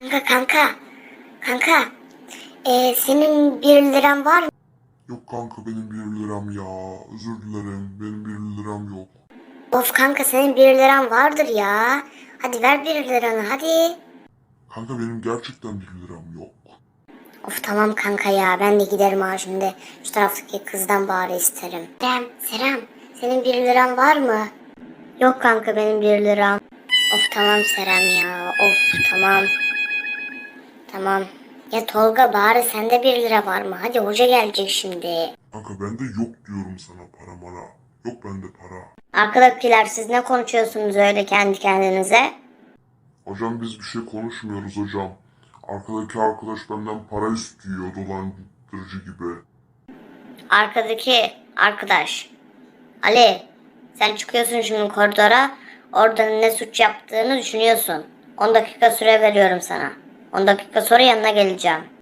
Kanka kanka. Kanka. Ee, senin bir liran var mı? Yok kanka benim bir liram ya. Özür dilerim benim bir liram yok. Of kanka senin bir liran vardır ya. Hadi ver bir liranı hadi. Kanka benim gerçekten bir liram yok. Of tamam kanka ya ben de giderim ha şimdi. Şu taraftaki kızdan bari isterim. Serem, Serem senin bir liran var mı? Yok kanka benim bir liram. Of tamam Serem ya of tamam. Tamam. Ya Tolga bari sende bir lira var mı? Hadi hoca gelecek şimdi. Kanka bende yok diyorum sana para mara. Yok bende para. Arkadakiler siz ne konuşuyorsunuz öyle kendi kendinize? Hocam biz bir şey konuşmuyoruz hocam. Arkadaki arkadaş benden para istiyor dolandırıcı gibi. Arkadaki arkadaş. Ali sen çıkıyorsun şimdi koridora. Orada ne suç yaptığını düşünüyorsun. 10 dakika süre veriyorum sana. 10 dakika sonra yanına geleceğim.